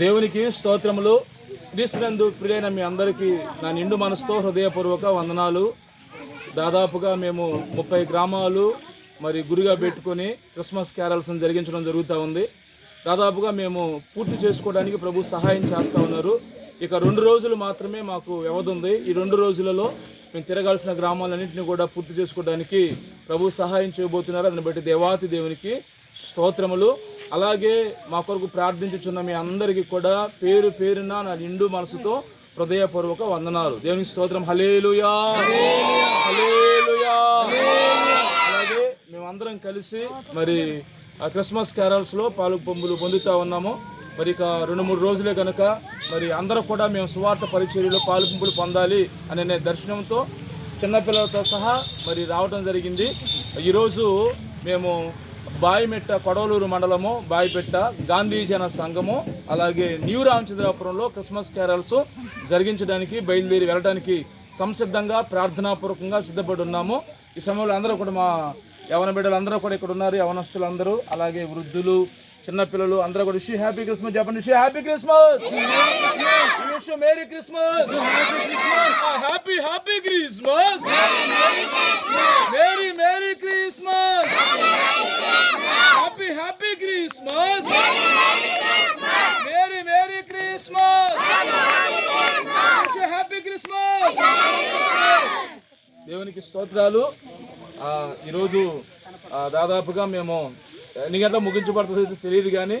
దేవునికి స్తోత్రములు. క్రీస్తునందు ప్రియులైన మీ అందరికీ నా నిండు మనసుతో హృదయపూర్వక వందనాలు. దాదాపుగా మేము ముప్పై గ్రామాలు మరి గురిగా పెట్టుకొని క్రిస్మస్ క్యారల్స్ జరిగించడం జరుగుతూ ఉంది. దాదాపుగా మేము పూర్తి చేసుకోవడానికి ప్రభు సహాయం చేస్తూ ఉన్నారు. ఇక రెండు రోజులు మాత్రమే మాకు వ్యవధి ఉంది. ఈ రెండు రోజులలో మేము తిరగాల్సిన గ్రామాలన్నింటినీ కూడా పూర్తి చేసుకోవడానికి ప్రభు సహాయం చేయబోతున్నారు. దాన్ని బట్టి దేవాతి దేవునికి స్తోత్రములు. అలాగే మా కొరకు ప్రార్థించుచున్న మీ అందరికీ కూడా పేరు పేరున నా నిండు మనసుతో హృదయపూర్వక వందనాలు. దేవునికి స్తోత్రం. హలేలుయా హలేలుయా అలాగే మేమందరం కలిసి మరి క్రిస్మస్ క్యారల్స్లో పాలు పొంగులు పొందుతా ఉన్నాము. మరి ఇక రెండు మూడు రోజులే కనుక మరి అందరూ కూడా మేము సువార్త పరిచర్యలో పాలు పంపులు పొందాలి అనే దర్శనంతో చిన్నపిల్లలతో సహా మరి రావడం జరిగింది. ఈరోజు మేము బాయిమెట్ట కొడవలూరు మండలము బాయిపెట్ట గాంధీ జన సంఘము అలాగే న్యూ రామచంద్రాపురంలో క్రిస్మస్ క్యారల్స్ జరిగించడానికి బయలుదేరి వెళ్ళడానికి సంసిద్ధంగా ప్రార్థనాపూర్వకంగా సిద్ధపడి ఉన్నాము. ఈ సమయంలో అందరూ కూడా మా యవన బిడ్డలు అందరూ కూడా ఇక్కడ ఉన్నారు యవనస్తులు అందరూ అలాగే వృద్ధులు చిన్నపిల్లలు అందరూ కూడా విష్ హ్యాపీ క్రిస్మస్ చెప్పండి wish happy Christmas! Merry Christmas! Happy happy Christmas merry merry Christmas happy happy Christmas! Merry merry Christmas! Happy Christmas! దేవునికి స్తోత్రాలు. ఈరోజు దాదాపుగా మేము ఎన్ని గంటలు ముగించబడుతుందో తెలియదు కానీ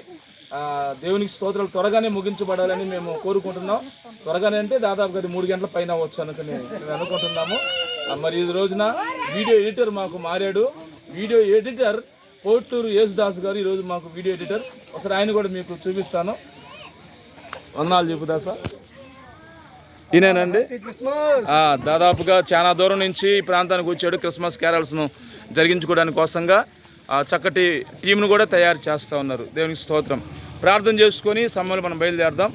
దేవునికి స్తోత్రాలు త్వరగానే ముగించబడాలని మేము కోరుకుంటున్నాం. త్వరగానే అంటే దాదాపుగా అది మూడు గంటల పైన అవ్వచ్చు అనుకుని మేము అనుకుంటున్నాము. మరి ఈ రోజున వీడియో ఎడిటర్ మాకు మారాడు. వీడియో ఎడిటర్ పోటూరు యేసుదాస్ గారు ఈరోజు మాకు వీడియో ఎడిటర్. ఒకసారి ఆయన కూడా మీకు చూపిస్తాను. వందనాలు చెప్పుదా సార్ ఈయనేనండి దాదాపుగా చాలా దూరం నుంచి ఈ ప్రాంతానికి వచ్చాడు. క్రిస్మస్ క్యారల్స్ను జరిగించుకోవడానికి కోసంగా ఆ, చక్కటి టీంను కూడా తయారు చేస్తూ ఉన్నారు. దేవునికి స్తోత్రం. ప్రార్థన చేసుకొని సమ్మలు మనం బయలుదేరదాం.